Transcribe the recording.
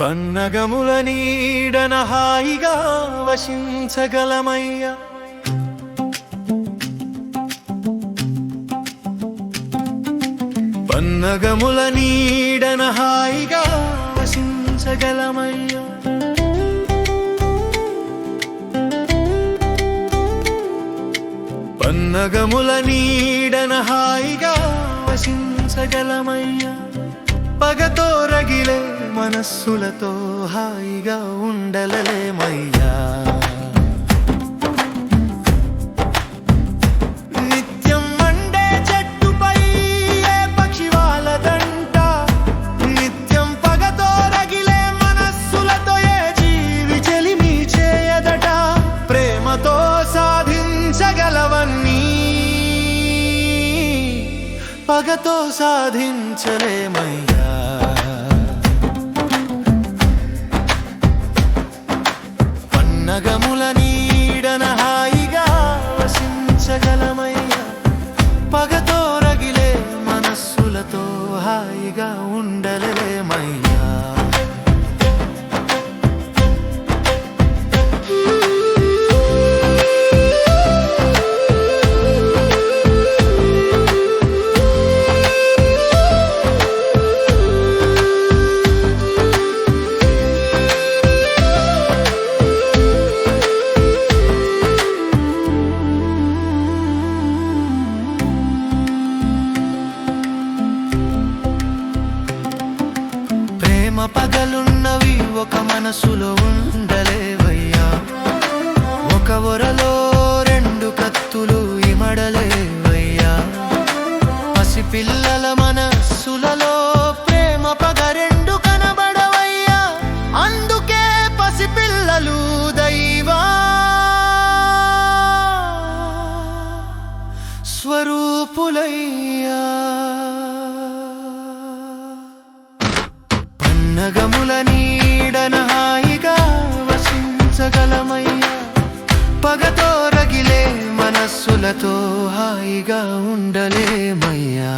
పన్నగముల నీడన హాయిగా వశించగలమయ్యా. పన్నగముల నీడన హాయిగా వశించగలమయ్యా. పన్నగముల నీడన హాయిగా వశించగలమయ్యా. పగతోర మనస్సులతో హాయిగా ఉండలలేమయ్యా నిత్యం మండే చెట్టుపై ఏ పక్షి వాలదంట నిత్యం పగతో రగిలే మనస్సులతో ఏ జీవి చెలిమి చేయదట. ప్రేమతో సాధించగలవన్నీ. పగతో సాధించలేమయ్యా. పగతో రగిలే మనస్సులతో హాయిగా ఉండలేమయ్యా. ఒక మనసులో ఉండలేవయ్యా. ఒక ఒరలో రెండు కత్తులు ఇమడలేవయ్యా. పసిపిల్లల మనస్సులలో ప్రేమ పగ రెండు కనబడవయ్యా. అందుకే పసిపిల్లలు దైవా. స్వరూపులయ్యా. నగములని రగిలే హాయిగా ఉండలేమయ్యా.